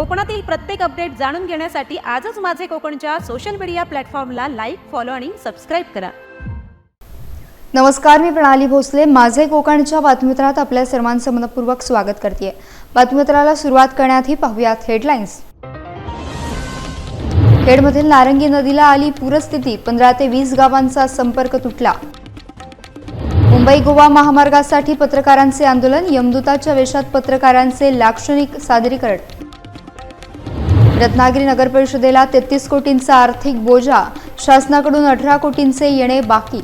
कोकणातील प्रत्येक अपडेट जाणून घेण्यासाठी आजच माझे कोकणच्या सोशल मीडिया प्लॅटफॉर्मला लाईक फॉलो आणि सबस्क्राईब करा. नमस्कार मी प्रणाली भोसले. माझे कोकणच्या बातमीपत्रात आपल्या सर्वांचं मनपूर्वक स्वागत करते बातमीपत्राला सुरुवात करण्याआधी पाहूयात हेडलाईन्स खेडमधील नारंगी नदीला आली पूरस्थिती पंधरा ते वीस गावांचा संपर्क तुटला. मुंबई गोवा महामार्गासाठी पत्रकारांचे आंदोलन यमदूताच्या वेशात पत्रकारांचे लाक्षणिक सादरीकरण. रत्नागिरी नगर परिषदेला तेहतीस कोटींचा आर्थिक बोजा शासनाकडून अठरा कोटींचे येणे बाकी.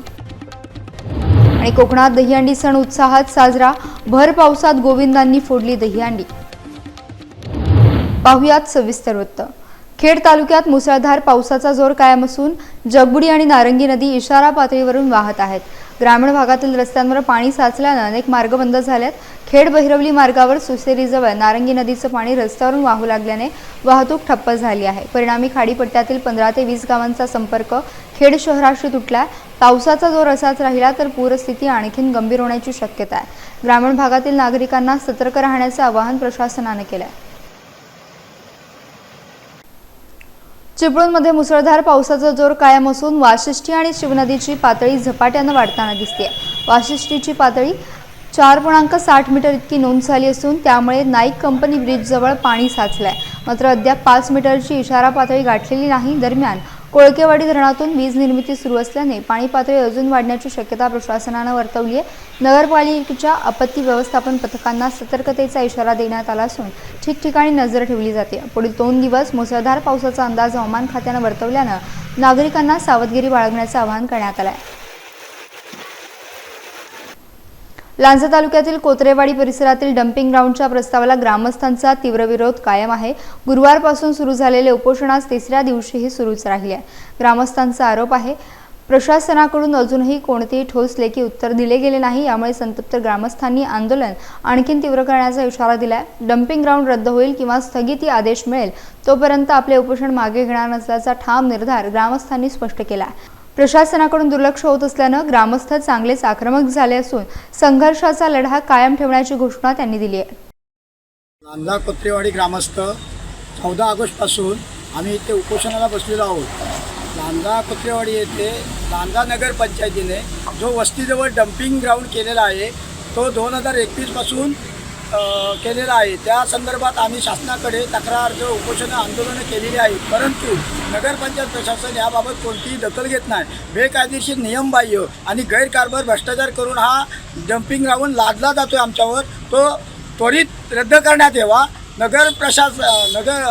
आणि कोकणात दहीहंडी सण उत्साहात साजरा भर पावसात गोविंदांनी फोडली दहीहंडी. पाहुयात सविस्तर वृत्त. खेड तालुक्यात मुसळधार पावसाचा जोर कायम असून जगबुडी आणि नारंगी नदी इशारा पातळीवरून वाहत आहेत. ग्रामीण भागातील रस्त्यांवर पाणी साचल्यानं अनेक मार्ग बंद झाल्यात खेड बहिरवली मार्गावर सुसेरीजवळ नारंगी नदीचं पाणी रस्त्यावरून वाहू लागल्याने वाहतूक ठप्प झाली आहे. परिणामी खाडीपट्ट्यातील पंधरा ते वीस गावांचा संपर्क खेड शहराशी तुटला पावसाचा जोर असाच राहिला तर पूरस्थिती आणखीन गंभीर होण्याची शक्यता आहे. ग्रामीण भागातील नागरिकांना सतर्क राहण्याचं आवाहन प्रशासनानं केलं आहे चिपळूणमध्ये मुसळधार पावसाचा जोर कायम असून वाशिष्ठी आणि शिवनदीची पातळी झपाट्यानं वाढताना दिसते वाशिष्ठीची पातळी चार पूर्णांक साठ मीटर इतकी नोंद झाली असून त्यामुळे नाईक कंपनी ब्रिजजवळ पाणी साचलं आहे मात्र अद्याप पाच मीटरची इशारा पातळी गाठलेली नाही. दरम्यान कोळकेवाडी धरणातून वीज निर्मिती सुरू असल्याने पाणी पातळी अजून वाढण्याची शक्यता प्रशासनानं वर्तवली आहे नगरपालिकेच्या आपत्ती व्यवस्थापन पथकांना सतर्कतेचा इशारा देण्यात आला असून ठिकठिकाणी नजर ठेवली जाते. पुढील दोन दिवस मुसळधार पावसाचा अंदाज हवामान खात्यानं वर्तवल्यानं नागरिकांना सावधगिरी बाळगण्याचं आवाहन करण्यात आलं आहे लांजा तालुक्यातील कोत्रेवाडी परिसरातील डम्पिंग ग्राउंडच्या प्रस्तावाला ग्रामस्थांचा तीव्र विरोध कायम आहे. गुरुवारपासून सुरू झालेले उपोषण आज तिसऱ्या दिवशीही सुरूच राहिले आहे ग्रामस्थांचा आरोप आहे प्रशासनाकडून अजूनही कोणतेही ठोस लेखी उत्तर दिले गेले नाही यामुळे संतप्त ग्रामस्थांनी आंदोलन आणखीन तीव्र करण्याचा इशारा दिलाय. डम्पिंग ग्राउंड रद्द होईल किंवा स्थगिती आदेश मिळेल तोपर्यंत आपले उपोषण मागे घेणार नसल्याचा ठाम निर्धार ग्रामस्थांनी स्पष्ट केला आहे प्रशासनाकडून दुर्लक्ष होत असल्यानं ग्रामस्थ चांगलेच आक्रमक झाले असून संघर्षाचा लढा कायम ठेवण्याची घोषणा त्यांनी दिली आहे. लांजा कोत्रेवाडी ग्रामस्थ चौदा ऑगस्टपासून आम्ही इथे उपोषणाला बसलेलो आहोत. लांजा कोत्रेवाडी येथे लांजा नगर पंचायतीने जो वस्तीजवळ डम्पिंग ग्राउंड केलेला आहे तो दोन हजार एकवीसपासून केलेला आहे. त्या संदर्भात आम्ही शासनाकडे तक्रार जो उपोषण आंदोलनं केलेली आहेत. परंतु नगरपंचायत प्रशासन याबाबत कोणतीही दखल घेत नाही. बेकायदेशीर नियमबाह्य आणि गैरकारभार भ्रष्टाचार करून हा डम्पिंग ग्राउंड लादला जातो आमच्यावर. तो त्वरित रद्द करण्यात यावा. नगर प्रशास नगर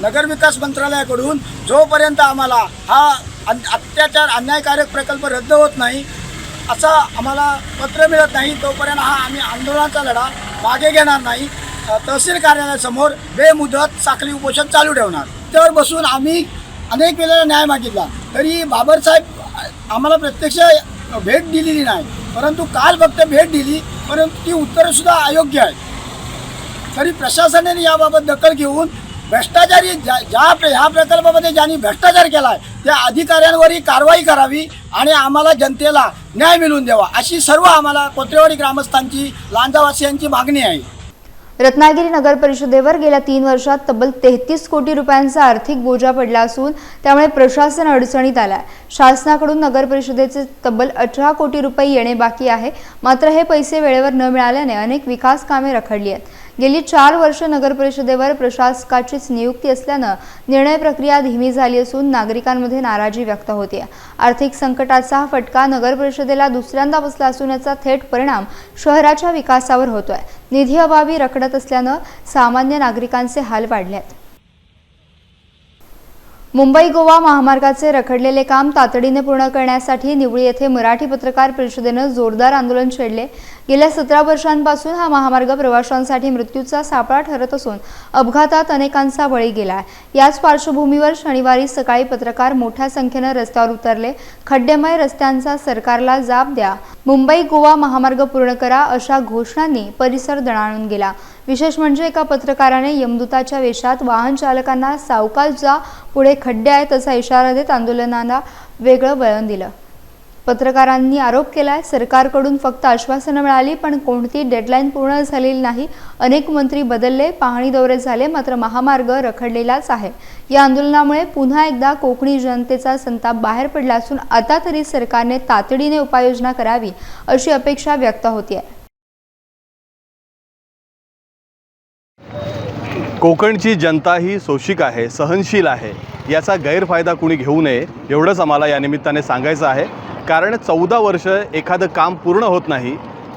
नगर विकास मंत्रालयाकडून जोपर्यंत आम्हाला हा अन अत्याचार अन्यायकारक प्रकल्प रद्द होत नाही असं आम्हाला पत्र मिळत नाही. तोपर्यंत हा आम्ही आंदोलनाचा लढा मागे घेणार नाही. तहसील कार्यालयासमोर बेमुदत साखळी उपोषण चालू ठेवणार. त्यावर बसून आम्ही अनेक वेळेला न्याय मागितला. तरी बाबरसाहेब आम्हाला प्रत्यक्ष भेट दिलेली नाही. परंतु काल फक्त भेट दिली. परंतु ती उत्तरंसुद्धा अयोग्य आहे तरी प्रशासनाने याबाबत दखल घेऊन भ्रष्टाचारी ज्या ज्या प्र- ह्या प्रकल्पामध्ये ज्यांनी भ्रष्टाचार केला आहे त्या अधिकाऱ्यांवरही कारवाई करावी आणि आम्हाला जनतेला न्याय मिळवून द्यावा. अशी सर्व आम्हाला कोत्रेवाडी ग्रामस्थांची लांजावासियांची मागणी आहे. रत्नागिरी नगर परिषदेवर गेल्या तीन वर्षात तब्बल तेहतीस कोटी रुपयांचा आर्थिक बोजा पडला असून त्यामुळे प्रशासन अडचणीत आलाय. शासनाकडून नगर परिषदेचे तब्बल अठरा कोटी रुपये येणे बाकी आहे. मात्र हे पैसे वेळेवर न मिळाल्याने अनेक विकास कामे रखडली आहेत. गेली चार वर्ष नगर परिषदेवर प्रशासकाचीच नियुक्ती असल्यानं निर्णय प्रक्रिया धीमी झाली असून नागरिकांमध्ये नाराजी व्यक्त होते. आर्थिक संकटाचा फटका नगर परिषदेला दुसऱ्यांदा बसला असून याचा थेट परिणाम शहराच्या विकासावर होतोय. निधी अभावी रखडत असल्यानं सामान्य नागरिकांचे हाल वाढले आहेत मुंबई गोवा महामार्गाचे रखडलेले काम तातडीने पूर्ण करण्यासाठी निवळी येथे मराठी पत्रकार परिषदेनं जोरदार आंदोलन छेडले. गेल्या सतरा वर्षांपासून हा महामार्ग प्रवाशांसाठी मृत्यूचा सापळा ठरत असून अपघातात अनेकांचा बळी गेला याच पार्श्वभूमीवर शनिवारी सकाळी पत्रकार मोठ्या संख्येनं रस्त्यावर उतरले. खड्डेमय रस्त्यांचा सरकारला जाब द्या. मुंबई गोवा महामार्ग पूर्ण करा अशा घोषणांनी परिसर दणाणून गेला. विशेष म्हणजे एका पत्रकाराने यमदूताच्या वेशात वाहन चालकांना सावकाश जा पुढे खड्डे आहेत असा इशारा देत आंदोलनाला वेगळं वळण दिलं. पत्रकारांनी आरोप केलाय सरकारकडून फक्त आश्वासनं मिळाली पण कोणती डेडलाईन पूर्ण झालेली नाही. अनेक मंत्री बदलले पाहणी दौरे झाले मात्र महामार्ग रखडलेलाच आहे. या आंदोलनामुळे पुन्हा एकदा कोकणी जनतेचा संताप बाहेर पडला असून आता तरी सरकारने तातडीने उपाययोजना करावी अशी अपेक्षा व्यक्त होतीये. कोकणची जनता ही सोशिक आहे सहनशील आहे. याचा गैरफायदा कुणी घेऊ नये एवढंच आम्हाला या निमित्ताने सांगायचं आहे. कारण चौदा वर्ष एखादं काम पूर्ण होत नाही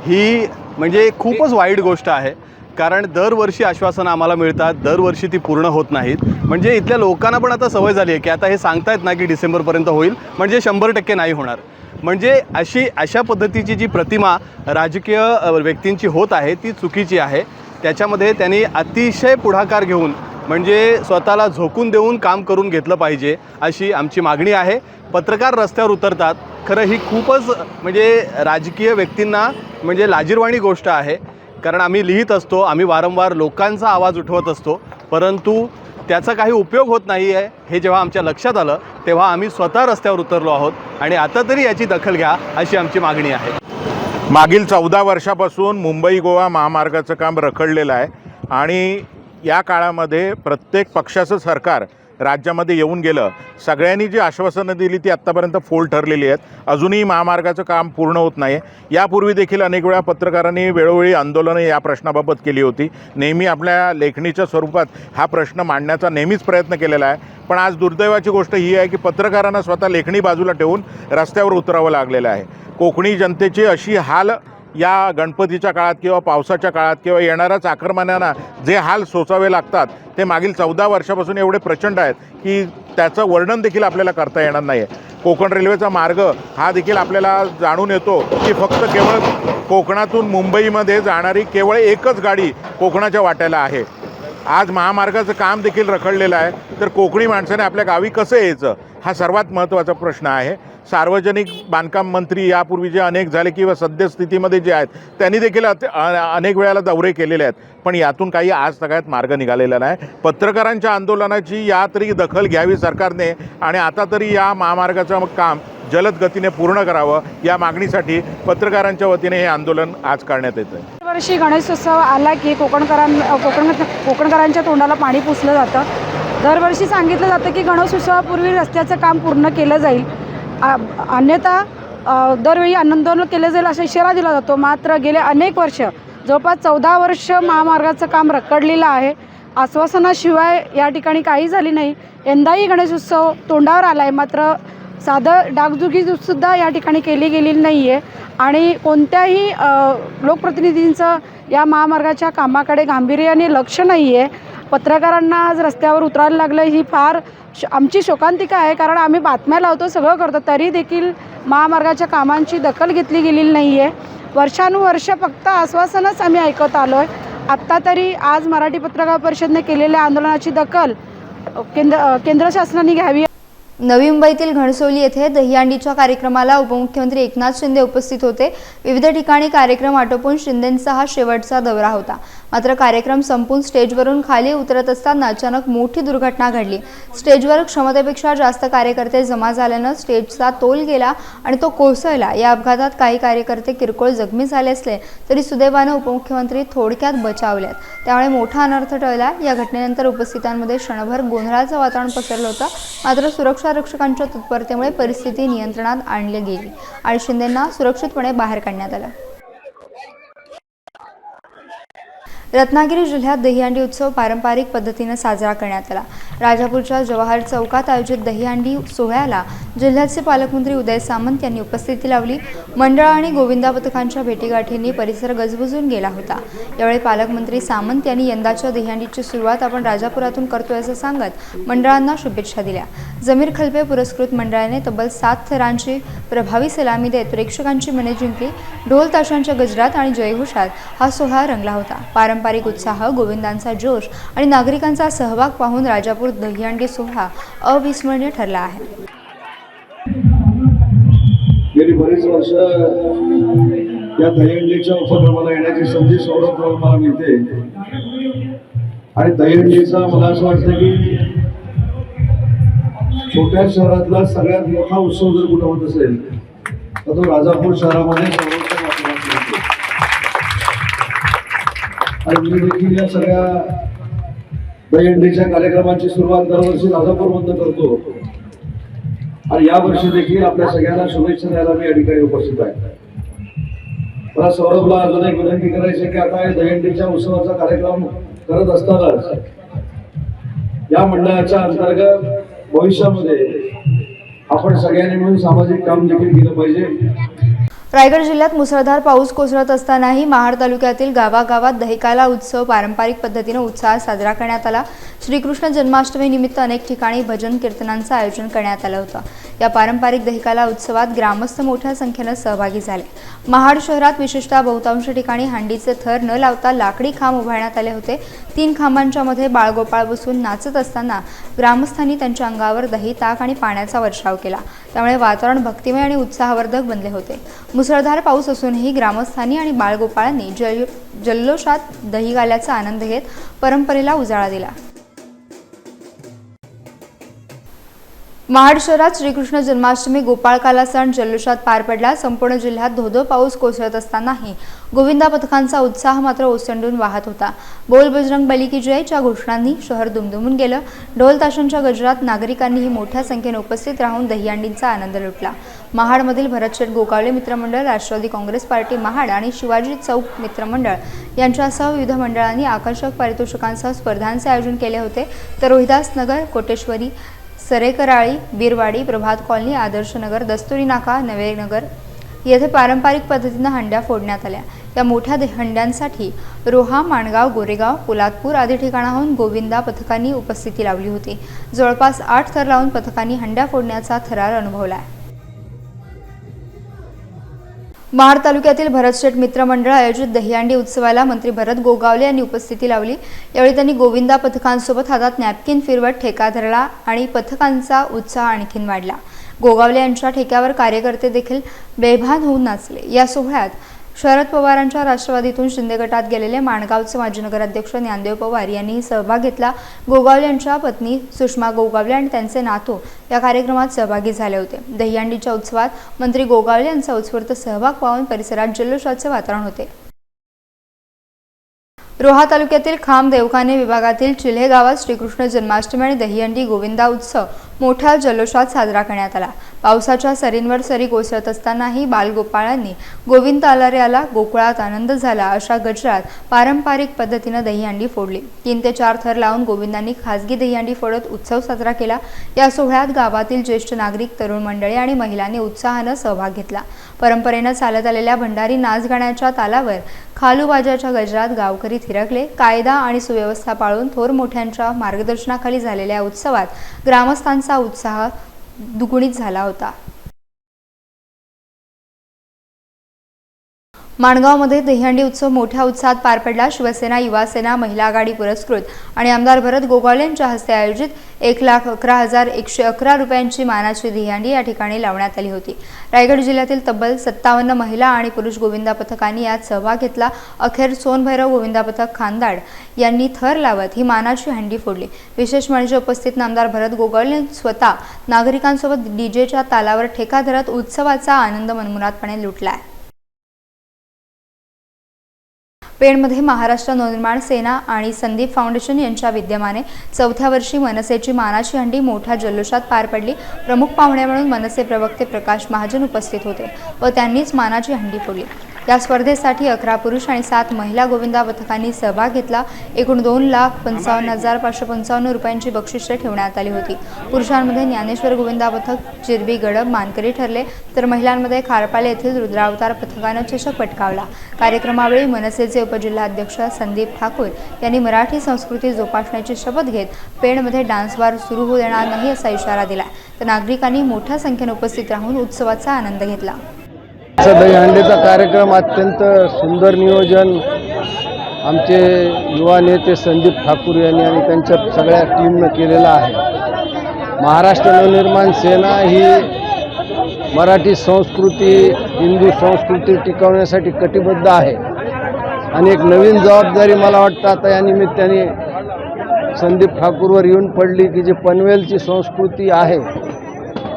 ही म्हणजे खूपच वाईट गोष्ट आहे. कारण दरवर्षी आश्वासनं आम्हाला मिळतात दरवर्षी ती पूर्ण होत नाहीत. म्हणजे इथल्या लोकांना पण आता सवय झाली आहे की आता हे सांगतायत ना की डिसेंबरपर्यंत होईल म्हणजे शंभर टक्के नाही होणार. म्हणजे अशी अशा पद्धतीची जी प्रतिमा राजकीय व्यक्तींची होत आहे ती चुकीची आहे. त्याच्यामध्ये त्यांनी अतिशय पुढाकार घेऊन म्हणजे स्वतःला झोकून देऊन काम करून घेतलं पाहिजे अशी आमची मागणी आहे. पत्रकार रस्त्यावर उतरतात. खरं ही खूपच म्हणजे राजकीय व्यक्तींना म्हणजे लाजीरवाणी गोष्ट आहे. कारण आम्ही लिहित असतो आम्ही वारंवार लोकांचा आवाज उठवत असतो. परंतु त्याचा काही उपयोग होत नाही आहे हे जेव्हा आमच्या लक्षात आलं तेव्हा आम्ही स्वतः रस्त्यावर उतरलो आहोत. आणि आता तरी याची दखल घ्या अशी आमची मागणी आहे. मागील चौदा वर्षापासून मुंबई गोवा महामार्गाचं काम रखडलेलं आहे आणि या काळामध्ये प्रत्येक पक्षाचं सरकार राज्यामध्ये येऊन गेलं. सगळ्यांनी जी आश्वासनं दिली ती आत्तापर्यंत फोल ठरलेली आहेत. अजूनही महामार्गाचं काम पूर्ण होत नाही यापूर्वी देखील अनेक वेळा पत्रकारांनी वेळोवेळी आंदोलनं या प्रश्नाबाबत केली होती. नेहमी आपल्या लेखणीच्या स्वरूपात हा प्रश्न मांडण्याचा नेहमीच प्रयत्न केलेला आहे. पण आज दुर्दैवाची गोष्ट ही आहे की पत्रकारांना स्वतः लेखणी बाजूला ठेवून रस्त्यावर उतरावं लागलेलं आहे. कोकणी जनतेची अशी हाल या गणपतीच्या काळात किंवा पावसाच्या काळात किंवा येणाऱ्या चाकरमान्यांना जे हाल सोसावे लागतात ते मागील चौदा वर्षापासून एवढे प्रचंड आहेत की त्याचं वर्णन देखील आपल्याला करता येणार नाही आहे कोकण रेल्वेचा मार्ग हा देखील आपल्याला जाणून येतो की फक्त केवळ कोकणातून मुंबईमध्ये जाणारी केवळ एकच गाडी कोकणाच्या वाट्याला आहे. आज महामार्गाचं काम देखील रखडलेलं आहे. तर कोकणी माणसाने आपल्या गावी कसं यायचं हा सर्वात महत्त्वाचा प्रश्न आहे. सार्वजनिक बांधकाम मंत्री यापूर्वी जे अनेक झाले किंवा सद्यस्थितीमध्ये जे आहेत त्यांनी देखील अनेक वेळाला दौरे केलेले आहेत. पण यातून काही आज सगळ्यात मार्ग निघालेला नाही. पत्रकारांच्या आंदोलनाची या तरी दखल घ्यावी सरकारने आणि आता तरी या महामार्गाचं काम जलद गतीने पूर्ण करावं या मागणीसाठी पत्रकारांच्या वतीने हे आंदोलन आज करण्यात येतं आहे दरवर्षी गणेशोत्सव आला की कोकणकरां कोकण कोकणकरांच्या तोंडाला पाणी पुसलं जातं. दरवर्षी सांगितलं जातं की गणेशोत्सवापूर्वी रस्त्याचं काम पूर्ण केलं जाईल. अन्यथा दरवेळी आंदोलन केले जाईल असा इशारा दिला जातो. मात्र गेले अनेक वर्ष जवळपास चौदा वर्ष महामार्गाचं काम रखडलेलं आहे. आश्वासनाशिवाय या ठिकाणी काही झाली नाही. यंदाही गणेशोत्सव तोंडावर आला आहे मात्र साधं डागदुगीसुद्धा या ठिकाणी केली गेलेली नाही आहे आणि कोणत्याही लोकप्रतिनिधींचं या महामार्गाच्या कामाकडे गांभीर्याने लक्ष नाही आहे पत्रकारांना आज रस्त्यावर उतरायला लागलं ही फार श आमची शोकांतिका आहे. कारण आम्ही बातम्या लावतो सगळं करतो. तरी देखील महामार्गाच्या कामांची दखल घेतली गेलेली नाही आहे वर्षानुवर्ष फक्त आश्वासनच आम्ही ऐकत आलो आहे आत्ता तरी आज मराठी पत्रकार परिषदने केलेल्या आंदोलनाची दखल केंद्र केंद्र शासनाने घ्यावी. नवी मुंबईतील घणसोली येथे दहीहंडीच्या कार्यक्रमाला उपमुख्यमंत्री एकनाथ शिंदे उपस्थित होते. विविध ठिकाणी कार्यक्रम आटोपून शिंदेंचा हा शेवटचा दौरा होता. मात्र कार्यक्रम संपून स्टेजवरून खाली उतरत असताना अचानक मोठी दुर्घटना घडली. स्टेजवर क्षमतेपेक्षा जास्त कार्यकर्ते जमा झाल्यानं स्टेजचा तोल गेला आणि तो कोसळला. या अपघातात काही कार्यकर्ते किरकोळ जखमी झाले असले तरी सुदैवानं उपमुख्यमंत्री थोडक्यात बचावल्यात. त्यामुळे मोठा अनर्थ टळला. या घटनेनंतर उपस्थितांमध्ये क्षणभर गोंधळाचं वातावरण पसरलं होतं. मात्र सुरक्षा रक्षकांच्या तत्परतेमुळे परिस्थिती नियंत्रणात आणली गेली आणि शिंदेंना सुरक्षितपणे बाहेर काढण्यात आलं. रत्नागिरी जिल्ह्यात दहीहंडी उत्सव पारंपरिक पद्धतीनं साजरा करण्यात आला. राजापूरच्या जवाहर चौकात आयोजित दहीहंडी सोहळ्याला जिल्ह्याचे पालकमंत्री उदय सामंत यांनी उपस्थिती लावली. मंडळ आणि गोविंदा पथकांच्या भेटीगाठींनी परिसर गजबजून गेला होता. यावेळी पालकमंत्री सामंत यांनी यंदाच्या दहीहंडीची सुरुवात आपण राजापुरातून करतोय असं सांगत मंडळांना शुभेच्छा दिल्या. जमीर खलपे पुरस्कृत मंडळाने तब्बल सात थरांची प्रभावी सलामी देत प्रेक्षकांची मने जिंकली. ढोल ताशांच्या गजरात आणि जयघोषात हा सोहळा रंगला होता. पारं पारंपरिक उत्साह गोविंदांचा जोश आणि नागरिकांचा सहभाग पाहून राजापूर दहीहंडी सोहळा अविस्मरणीय ठरला आहे. गेली बरीच वर्ष या दहीहंडीच्या उपक्रमाला येण्याची संधी सौरभ मला मिळते. आणि दहीहंडीचा मला असं वाटतं की छोट्या शहरातला सगळ्यात मोठा उत्सव जर कुठं होत असेल तर तो राजापूर शहरामध्ये सर्वोत्तम वातावरण मिळते. आणि मी देखील या सगळ्या दहीहंडीच्या कार्यक्रमाची सुरुवात दरवर्षी राजापूरमधनं करतो. आणि यावर्षी देखील आपल्या सगळ्यांना शुभेच्छा द्यायला मी या ठिकाणी उपस्थित आहे. मला सौरभला अजून एक विनंती करायची की आता या दहीहंडीच्या उत्सवाचा कार्यक्रम करत असतानाच या मंडळाच्या अंतर्गत भविष्यामध्ये आपण सगळ्यांनी मिळून सामाजिक काम देखील केलं पाहिजे. रायगड जिल्ह्यात मुसळधार पाऊस कोसळत असतानाही महाड तालुक्यातील गावागावात दहिकाला उत्सव पारंपरिक पद्धतीनं उत्साहात साजरा करण्यात आला. श्रीकृष्ण जन्माष्टमी निमित्त अनेक ठिकाणी भजन कीर्तनांचं आयोजन करण्यात आलं होतं. या पारंपरिक दहिकाला उत्सवात ग्रामस्थ मोठ्या संख्येनं सहभागी झाले. महाड शहरात विशेषतः बहुतांश ठिकाणी हांडीचे थर न लावता लाकडी खांब उभारण्यात आले होते. तीन खांबांच्या मध्ये बाळगोपाळ बसून नाचत असताना ग्रामस्थांनी त्यांच्या अंगावर दही ताक आणि पाण्याचा वर्षाव केला. त्यामुळे वातावरण भक्तिमय आणि उत्साहवर्धक बनले होते. मुसळधार पाऊस असूनही ग्रामस्थांनी आणि बाळगोपाळांनी जल जल्लोषात दही गाल्याचा आनंद घेत परंपरेला उजाळा दिला. महाड शहरात श्रीकृष्ण जन्माष्टमी गोपाळकाला सण जल्लोषात पार पडला. संपूर्ण जिल्ह्यात धोधो पाऊस कोसळत असतानाही गोविंदा पथकांचा उत्साह मात्र ओसंडून वाहत होता. बोल बजरंग बली की जयच्या घोषणांनी शहर दुमदुमून गेलं. ढोल ताशांच्या गजरात नागरिकांनीही मोठ्या संख्येने उपस्थित राहून दहीहंडींचा आनंद लुटला. महाडमधील भरतशेठ गोगावले मित्रमंडळ राष्ट्रवादी काँग्रेस पार्टी महाड आणि शिवाजी चौक मित्रमंडळ यांच्यासह विविध मंडळांनी आकर्षक पारितोषिकांसह स्पर्धांचे आयोजन केले होते. तर रोहिदास नगर कोटेश्वरी सरेकराळी बिरवाडी प्रभात कॉलनी आदर्शनगर दस्तुरी नाका नवेनगर येथे पारंपरिक पद्धतीनं हंड्या फोडण्यात आल्या. या मोठ्या दे- हंड्यांसाठी रोहा माणगाव गोरेगाव पोलादपूर आदी ठिकाणाहून गोविंदा पथकांनी उपस्थिती लावली होती. जवळपास आठ थर लावून पथकांनी हंड्या फोडण्याचा थरार अनुभवला आहे. महाड तालुक्यातील भरतशेठ मित्र मंडळ आयोजित दहीहंडी उत्सवाला मंत्री भरत गोगावले यांनी उपस्थिती लावली. यावेळी त्यांनी गोविंदा पथकांसोबत हातात नॅपकिन फिरवत ठेका धरला आणि पथकांचा उत्साह आणखीन वाढला. गोगावले यांच्या ठेक्यावर कार्यकर्ते देखील बेभान होऊन नाचले. या सोहळ्यात शरद पवारांच्या राष्ट्रवादीतून शिंदे गटात गेलेले माणगावचे माजी नगराध्यक्ष ज्ञानदेव पवार यांनीही सहभाग घेतला. गोगावले यांच्या पत्नी सुषमा गोगावले आणि त्यांचे नातू या कार्यक्रमात सहभागी झाले होते. दहीहंडीच्या उत्सवात मंत्री गोगावले यांचा उत्स्फूर्त सहभाग पाहून परिसरात जल्लोषाचे वातावरण होते. रोहा तालुक्यातील खाम देवखाने विभागातील चिल्हे गावात श्रीकृष्ण जन्माष्टमी आणि दहीहंडी गोविंदा उत्सव मोठ्या जल्लोषात साजरा करण्यात आला. पावसाच्या सरींवर सरी कोसळत असतानाही बालगोपाळांनी गोविंद आला गोकुळात आनंद झाला अशा गजरात पारंपरिक पद्धतीनं दहीहंडी फोडली. तीन ते चार थर लावून गोविंदांनी खासगी दहीहंडी फोडत उत्सव साजरा केला. या सोहळ्यात गावातील ज्येष्ठ नागरिक तरुण मंडळी आणि महिलांनी उत्साहानं सहभाग घेतला. परंपरेनं चालत आलेल्या भंडारी नाच गाण्याच्या तालावर खालूबाजाच्या गजरात गावकरी थिरकले. कायदा आणि सुव्यवस्था पाळून थोर मोठ्यांच्या मार्गदर्शनाखाली झालेल्या उत्सवात ग्रामस्थांचा उत्साह दुगुणित झाला होता. माणगावमध्ये दहीहंडी उत्सव मोठ्या उत्साहात पार पडला. शिवसेना युवासेना महिला आघाडी पुरस्कृत आणि आमदार भरत गोगावले यांच्या हस्ते आयोजित एक लाख अकरा हजार एकशे अकरा रुपयांची मानाची दहीहंडी या ठिकाणी लावण्यात आली होती. रायगड जिल्ह्यातील तब्बल सत्तावन्न महिला आणि पुरुष गोविंदा पथकांनी यात सहभाग घेतला. अखेर सोनभैरव गोविंदा पथक खानदाड यांनी थर लावत ही मानाची हंडी फोडली. विशेष म्हणजे उपस्थित नामदार भरत गोगावले स्वतः नागरिकांसोबत डीजेच्या तालावर ठेका धरत उत्सवाचा आनंद मनमुरातपणे लुटला आहे पेणमध्ये महाराष्ट्र नवनिर्माण सेना आणि संदीप फाउंडेशन यांच्या विद्यमाने चौथ्या वर्षी मनसेची मानाची हंडी मोठ्या जल्लोषात पार पडली. प्रमुख पाहुणे म्हणून मनसे प्रवक्ते प्रकाश महाजन उपस्थित होते व त्यांनीच मानाची हंडी फोडली. या स्पर्धेसाठी अकरा पुरुष आणि सात महिला गोविंदा पथकांनी सहभाग घेतला. एकूण दोन लाख पंचावन्न हजार पाचशे पंचावन्न रुपयांची बक्षिसे ठेवण्यात आली होती. पुरुषांमध्ये ज्ञानेश्वर गोविंदा पथक चिरबी गडब मानकरी ठरले. तर महिलांमध्ये खारपाले येथील रुद्रावतार पथकानं चषक पटकावला. कार्यक्रमावेळी मनसेचे उपजिल्हाध्यक्ष संदीप ठाकूर यांनी मराठी संस्कृती जोपासण्याची शपथ घेत पेणमध्ये डान्स बार सुरू होऊ देणार नाही असा इशारा दिला. तर नागरिकांनी मोठ्या संख्येने उपस्थित राहून उत्सवाचा आनंद घेतला. दहीहंडीचा कार्यक्रम अत्यंत सुंदर नियोजन. आमचे युवा नेते संदीप ठाकूर यांनी आणि त्यांच्या सगळ्या टीमनं केलेला आहे. महाराष्ट्र नवनिर्माण सेना ही मराठी संस्कृती हिंदू संस्कृती टिकवण्यासाठी कटिबद्ध आहे. आणि एक नवीन जबाबदारी मला वाटतं आता या निमित्ताने संदीप ठाकूरवर येऊन पडली की जी पनवेलची संस्कृती आहे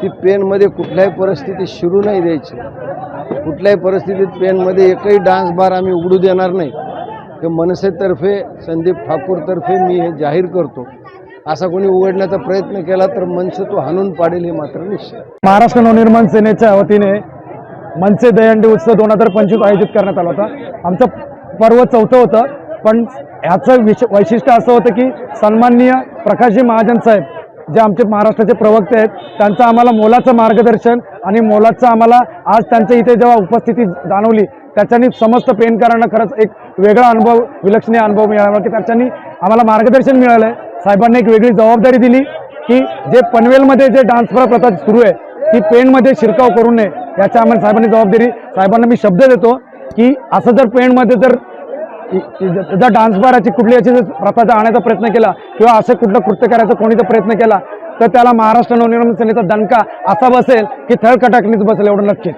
ती पेनमध्ये कुठल्याही परिस्थितीत शिरू नाही द्यायची. कुठल्याही परिस्थितीत पेनमध्ये एकही डान्स बार आम्ही उघडू देणार नाही. हे मनसेतर्फे संदीप ठाकूरतर्फे मी हे जाहीर करतो. असा कोणी उघडण्याचा प्रयत्न केला तर मनसे तो हाणून पाडेल हे मात्र निश्चित. महाराष्ट्र नवनिर्माण सेनेच्या वतीने मनसे दहीहंडी उत्सव दोन हजार पंचवीस आयोजित करण्यात आला होता. आमचं पर्व चौथं होतं. पण ह्याचं विश वैशिष्ट्य असं होतं की सन्माननीय प्रकाशजी महाजन साहेब जे आमचे महाराष्ट्राचे प्रवक्ते आहेत त्यांचं आम्हाला मोलाचं मार्गदर्शन आणि मोलाचं आम्हाला आज त्यांच्या इथे जेव्हा उपस्थिती जाणवली त्याच्यानी समस्त पेनकरांना खरंच एक वेगळा अनुभव विलक्षणीय अनुभव मिळाला. की त्याच्यानी आम्हाला मार्गदर्शन मिळालं आहे साहेबांनी एक वेगळी जबाबदारी दिली की जे पनवेलमध्ये जे डान्स प्रथा सुरू आहे ती पेनमध्ये शिरकाव करू नये याच्या आम्हाला साहेबांनी जबाबदारी. साहेबांना मी शब्द देतो की असं जर पेनमध्ये जर जर डान्स बाराची कुठली याची जर प्रथा आणायचा प्रयत्न केला किंवा असं कुठलं कृत्य करायचा कोणी जर प्रयत्न केला तर त्याला महाराष्ट्र नवनिर्माण सेनेचा दणका असा बसेल की थळकटाकणीच बसेल एवढं नक्कीच.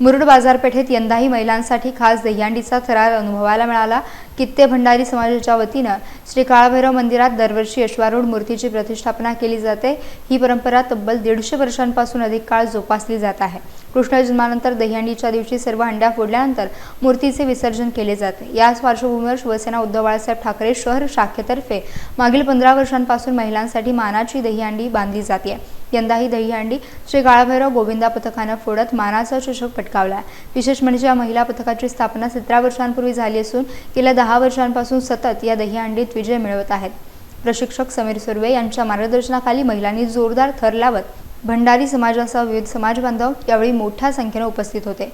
मुरुड बाजारपेठेत यंदाही महिलांसाठी खास दह्यांडीचा थरार अनुभवायला मिळाला. कित्ते भंडारी समाजाच्या वतीनं श्री काळभैरव मंदिरात दरवर्षी यशवारूढ मूर्तीची प्रतिष्ठापना केली जाते. ही परंपरा तब्बल दीडशे वर्षांपासून अधिक काळ जोपासली जात आहे. कृष्ण जन्मानंतर दहीहंडीच्या दिवशी सर्व हंड्या फोडल्यानंतर मूर्तीचे विसर्जन केले जाते याच पार्श्वभूमीवर शिवसेना उद्धव बाळासाहेब ठाकरे शहर शाखेतर्फे मागील पंधरा वर्षांपासून महिलांसाठी मानाची दहीहंडी बांधली जाते. यंदाही दहीहंडी श्री काळाभैरव गोविंदा पथकानं फोडत मानाचा चषक पटकावला विशेष म्हणजे या महिला पथकाची स्थापना सतरा वर्षांपूर्वी झाली असून गेल्या दहा वर्षांपासून सतत या दहीहंडीत विजय मिळवत आहेत. प्रशिक्षक समीर सुर्वे यांच्या मार्गदर्शनाखाली महिलांनी जोरदार थर लावत भंडारी समाजासह विविध समाज बांधव यावेळी मोठ्या संख्येने उपस्थित होते.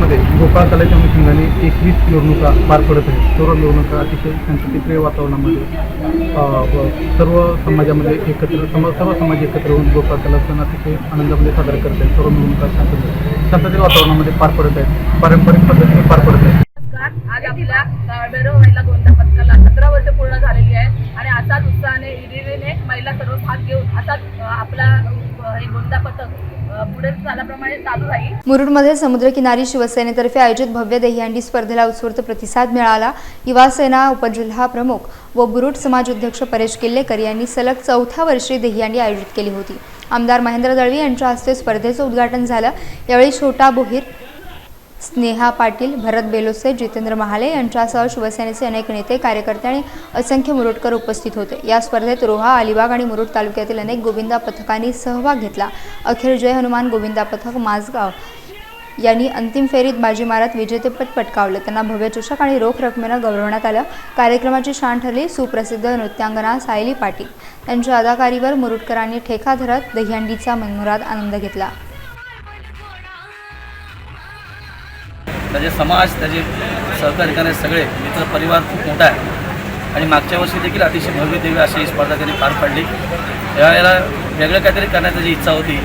मध्ये गोपाळ कलेच्या अनुषंगाने एकवीस निवडणुका पार पडत आहेत. सर्व निवडणुका अतिशय शांततेप्रिय वातावरणामध्ये व सर्व समाजामध्ये एकत्र समाज सर्व समाज एकत्र होऊन गोपाळ कला सण अतिशय आनंदामध्ये साजरा करत आहेत. सर्व निवडणुका शांतते शांततेच्या वातावरणामध्ये पार पडत आहेत. पारंपरिक पद्धतीने पार पडत आहेत. आज आपल्या काळभैरव महिला गोंदा पथकाला सतरा वर्ष पूर्ण झालेली आहे. आणि असाच उत्साहाने इरिरीने महिला सर्व भाग घेऊन असाच आपला हे गोंदा पथक पुढे झाल्याप्रमाणे चालू राहील. मुरुडमध्ये समुद्रकिनारी शिवसेनेतर्फे आयोजित भव्य दहीहंडी स्पर्धेला उत्स्फूर्त प्रतिसाद मिळाला. युवा सेना उपजिल्हा प्रमुख व बुरुड समाज अध्यक्ष परेश किल्लेकर यांनी सलग चौथ्या वर्षी दहीहंडी आयोजित केली होती. आमदार महेंद्र दळवी यांच्या हस्ते स्पर्धेचं उद्घाटन झालं. यावेळी छोटा बोहीर स्नेहा पाटील भरत बेलोसे जितेंद्र महाले यांच्यासह शिवसेनेचे अनेक नेते कार्यकर्ते आणि असंख्य मुरुडकर उपस्थित होते. या स्पर्धेत रोहा अलिबाग आणि मुरुड तालुक्यातील अनेक गोविंदा पथकांनी सहभाग घेतला. अखेर जय हनुमान गोविंदा पथक माझगाव यांनी अंतिम फेरीत बाजी मारत विजेतेपद पटकावले. त्यांना भव्य चषक आणि रोख रकमेनं गौरवण्यात आलं. कार्यक्रमाची शान ठरली सुप्रसिद्ध नृत्यांगना सायली पाटील. त्यांच्या अदाकारीवर मुरुडकरांनी ठेका धरत दहीहंडीचा मनमुराद आनंद घेतला. त्याचे समाज त्याचे सहकारी करणारे सगळे मित्र परिवार खूप मोठा आहे. आणि मागच्या वर्षी देखील अतिशय भव्य दिव्य अशी ही स्पर्धा त्यांनी पार पाडली. यावेळेला वेगळं काहीतरी करण्याची जी इच्छा होती.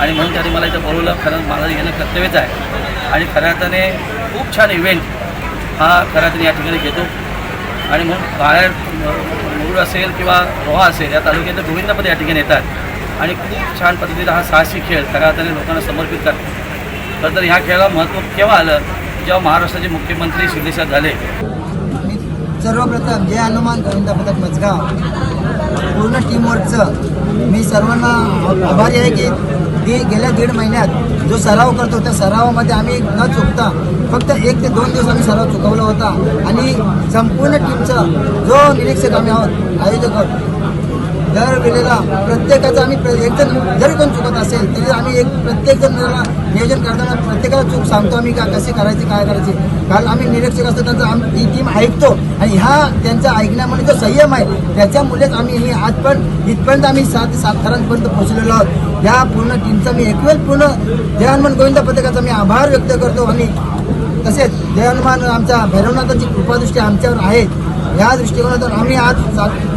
आणि म्हणून त्यांनी मला इथं बोलवलं खरं मला येणं कर्तव्यच आहे. आणि खऱ्या अर्थाने खूप छान इव्हेंट हा खऱ्या अर्थाने या ठिकाणी घेतो. आणि म्हणून बाहेर मुरुड असेल किंवा रोहा असेल या तालुक्यातले गोविंदापद या ठिकाणी येतात. आणि खूप छान पद्धतीचा हा साहसी खेळ खऱ्या अर्थाने लोकांना समर्पित करतात. खरं तर ह्या खेळाला महत्त्व केव्हा आलं? जेव्हा महाराष्ट्राचे मुख्यमंत्री शिंदेसाहेब झाले सर्वप्रथम जय हनुमान गोविंदा पथक मजगाव. पूर्ण टीमवर्कचं मी सर्वांना आभारी आहे की ते गेल्या दीड महिन्यात जो सराव करतो त्या सरावामध्ये आम्ही न चुकता फक्त एक ते दोन दिवस आम्ही सराव चुकवला होता. आणि संपूर्ण टीमचा जो निरीक्षक आम्ही आहोत आयोजक आहोत दर केलेला प्रत्येकाचं आम्ही प्र- जरी कोण चुकत असेल तरी आम्ही एक प्रत्येकजण नियोजन करताना प्रत्येकाला चूक सांगतो आम्ही का कसे करायचे काय करायचे. कारण आम्ही निरीक्षक असतो त्यांचा आम्ही ही टीम ऐकतो आणि ह्या त्यांचा ऐकण्यामध्ये जो संयम आहे त्याच्यामुळेच आम्ही हे आज पण इथपर्यंत आम्ही सात ते सात पोहोचलेलो आहोत. या पूर्ण टीमचा मी एकवेळ पूर्ण जयहनुमान गोविंद पथकाचा मी आभार व्यक्त करतो आणि तसेच जयहनुमान आमच्या भैरवनाथाची कृपादृष्टी आमच्यावर आहे. या दृष्टिकोनातून आम्ही आज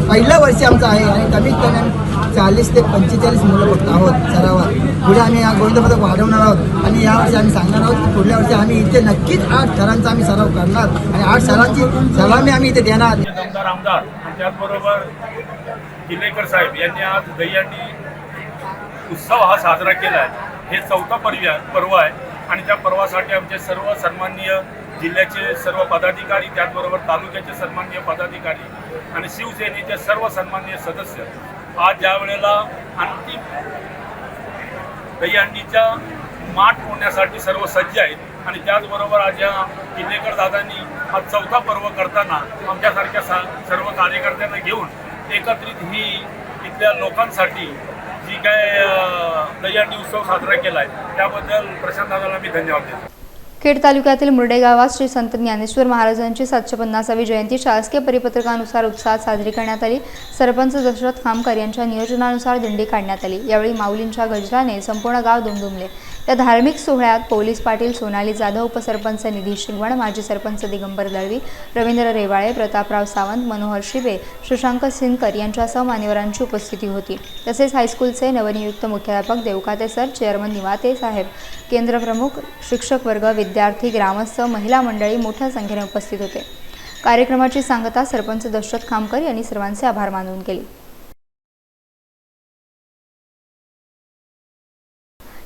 पहिलं वर्ष वर्षी आमचं आहे आणि कमीत कमी चाळीस ते पंचेचाळीस मुलं बघत आहोत सरावात. पुढे आम्ही या गोविंद वाढवणार आहोत. आणि यावर्षी आम्ही सांगणार आहोत की पुढल्या वर्षी आम्ही इथे नक्कीच आठ सरांचा आम्ही सराव करणार आणि आठ सरांची सलामी आम्ही इथे देणार. आमदार आणि त्याचबरोबर किल्लेकर साहेब यांनी आज दहीहंडी उत्सव हा साजरा केला आहे हे चौथा पर्व पर्व आहे. आणि त्या पर्वासाठी आमचे सर्व सन्माननीय जिल्ह्याचे सर्व पदाधिकारी त्याचबरोबर तालुक्याचे सन्माननीय पदाधिकारी आणि शिवसेनेचे सर्व सन्माननीय सदस्य आज ज्या वेळेला अंतिम दहीहंडीच्या माठ होण्यासाठी सर्व सज्ज आहेत आणि त्याचबरोबर आज या किल्लेकर दादांनी हा चौथा पर्व करताना आमच्यासारख्या सा सर्व कार्यकर्त्यांना घेऊन एकत्रित ही इथल्या लोकांसाठी जी काय दहीहंडी उत्सव साजरा केला आहे त्याबद्दल प्रशांत दादाला मी धन्यवाद देतो. खेड तालुक्यातील मुर्डे गावात श्री संत ज्ञानेश्वर महाराजांची सातशे पन्नासावी जयंती शासकीय परिपत्रकानुसार उत्साहात साजरी करण्यात आली. सरपंच दशरथ खामकर यांच्या नियोजनानुसार दिंडी काढण्यात आली. यावेळी माऊलींच्या गजराने संपूर्ण गाव दुमदुमले. या धार्मिक सोहळ्यात पोलीस पाटील सोनाली जाधव उपसरपंच निधी शिंगवण माजी सरपंच दिगंबर दळवी रवींद्र रेवाळे प्रतापराव सावंत मनोहर शिबे शशांक सिनकर यांच्यासह मान्यवरांची उपस्थिती होती. तसेच हायस्कूलचे नवनियुक्त मुख्याध्यापक देवकाते सर चेअरमन निवाते साहेब केंद्रप्रमुख शिक्षक वर्ग विद्यार्थी ग्रामस्थ महिला मंडळी मोठ्या संख्येने उपस्थित होते. कार्यक्रमाची सांगता सरपंच दशरथ खामकर यांनी सर्वांचे आभार मानून केले.